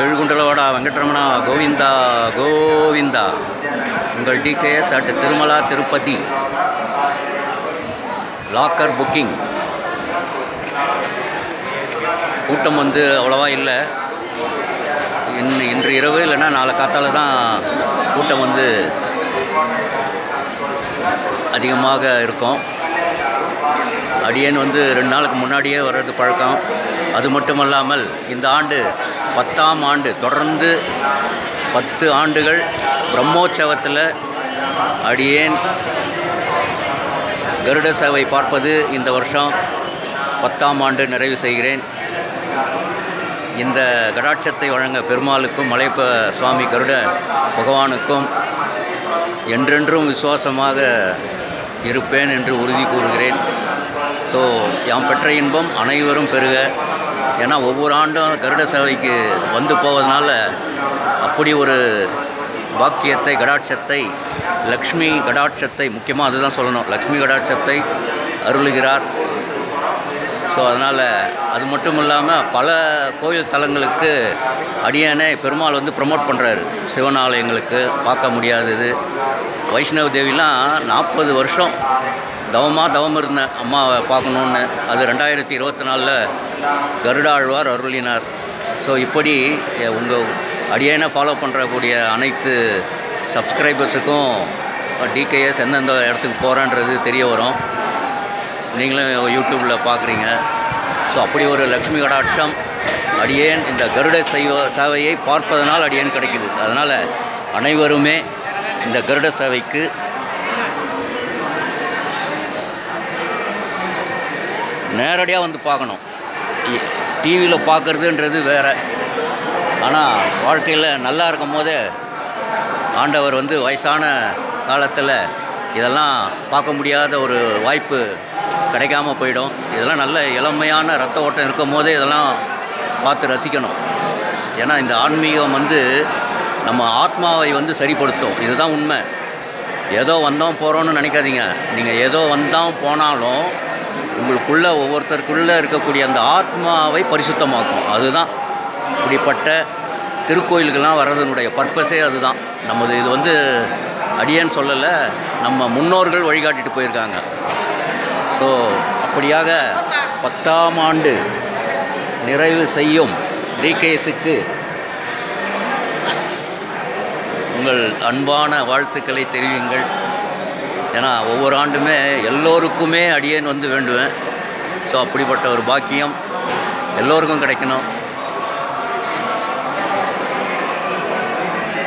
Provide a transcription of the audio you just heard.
ஏழுகுண்டலவாடா வெங்கட்ரமணா கோவிந்தா கோவிந்தா. உங்கள் TKS at Tirumala Tirupati. Locker booking கூட்டம் வந்து அவ்வளோவா இல்லை. இன் இன்று இரவு இல்லைன்னா நாளை காத்தால தான் கூட்டம் வந்து அதிகமாக இருக்கும். அடியேன் வந்து ரெண்டு நாளுக்கு முன்னாடியே வர்றது பழக்கம். அது மட்டுமல்லாமல் இந்த ஆண்டு பத்தாம் ஆண்டு தொடர்ந்து பத்து ஆண்டுகள் பிரம்மோற்சவத்தில் அடியேன் கருட சேவை பார்ப்பது இந்த வருஷம் பத்தாம் ஆண்டு நிறைவு செய்கிறேன். இந்த கடாட்சத்தை வழங்க பெருமாளுக்கும் மலைப்ப சுவாமி கருட பகவானுக்கும் என்றென்றும் விசுவாசமாக இருப்பேன் என்று உறுதி கூறுகிறேன். ஸோ யாம் பெற்ற இன்பம் அனைவரும் பெறுக. ஏன்னா ஒவ்வொரு ஆண்டும் கருட சேவைக்கு வந்து போவதனால அப்படி ஒரு பாக்கியத்தை கடாட்சத்தை லக்ஷ்மி கடாட்சத்தை முக்கியமாக அதுதான் சொல்லணும். லக்ஷ்மி கடாட்சத்தை அருளுகிறார். ஸோ அதனால் அது மட்டும் இல்லாமல் பல கோயில் ஸ்தலங்களுக்கு அடியானே பெருமாள் வந்து ப்ரமோட் பண்ணுறாரு சிவன் ஆலயங்களுக்கு பார்க்க முடியாதது. வைஷ்ணவ தேவிலாம் நாற்பது வருஷம் தவமாக தவம் இருந்தேன் அம்மாவை பார்க்கணுன்னு அது ரெண்டாயிரத்தி இருபத்தி நாலில் கருடாழ்வார் அருளினார். ஸோ இப்படி உங்கள் அடியான ஃபாலோ பண்ணுறக்கூடிய அனைத்து சப்ஸ்கிரைபர்ஸுக்கும் டிகேஎஸ் எந்தெந்த இடத்துக்கு போகிறான்றது தெரிய வரும். நீங்களும் யூடியூப்பில் பார்க்குறீங்க ஸோ அப்படி ஒரு லக்ஷ்மி கடாட்சம் அடியேன் இந்த கருட சைவ சேவையை பார்ப்பதனால் அடியேன் கிடைக்குது. அதனால் அனைவருமே இந்த கருட சேவைக்கு நேரடியாக வந்து பார்க்கணும். டிவியில் பார்க்குறதுன்றது வேறு. ஆனால் வாழ்க்கையில் நல்லா இருக்கும் போதே ஆண்டவர் வந்து வயசான காலத்தில் இதெல்லாம் பார்க்க முடியாத ஒரு வாய்ப்பு கிடைக்காம போயிடும். இதெல்லாம் நல்ல இளமையான ரத்த ஓட்டம் இருக்கும் போதே இதெல்லாம் பார்த்து ரசிக்கணும். ஏன்னா இந்த ஆன்மீகம் வந்து நம்ம ஆத்மாவை வந்து சரிப்படுத்தும். இதுதான் உண்மை. ஏதோ வந்தோம் போகிறோன்னு நினைக்காதீங்க. நீங்கள் ஏதோ வந்தோம் போனாலும் உங்களுக்குள்ளே ஒவ்வொருத்தருக்குள்ளே இருக்கக்கூடிய அந்த ஆத்மாவை பரிசுத்தமாக்கும். அதுதான் இப்படிப்பட்ட திருக்கோயிலுக்கெல்லாம் வர்றதனுடைய பர்பஸே அதுதான். நமது இது வந்து அடியேன்னு சொல்லலை நம்ம முன்னோர்கள் வழிகாட்டிட்டு போயிருக்காங்க. ஸோ அப்படியாக பத்தாம் ஆண்டு நிறைவு செய்யும் டிகேஎஸுக்கு உங்கள் அன்பான வாழ்த்துக்களை தெரிவிங்கள் ஏன்னா ஒவ்வொரு ஆண்டுமே எல்லோருக்குமே அடியேன் வந்து வேண்டுவேன். ஸோ அப்படிப்பட்ட ஒரு பாக்கியம் எல்லோருக்கும் கிடைக்கணும்.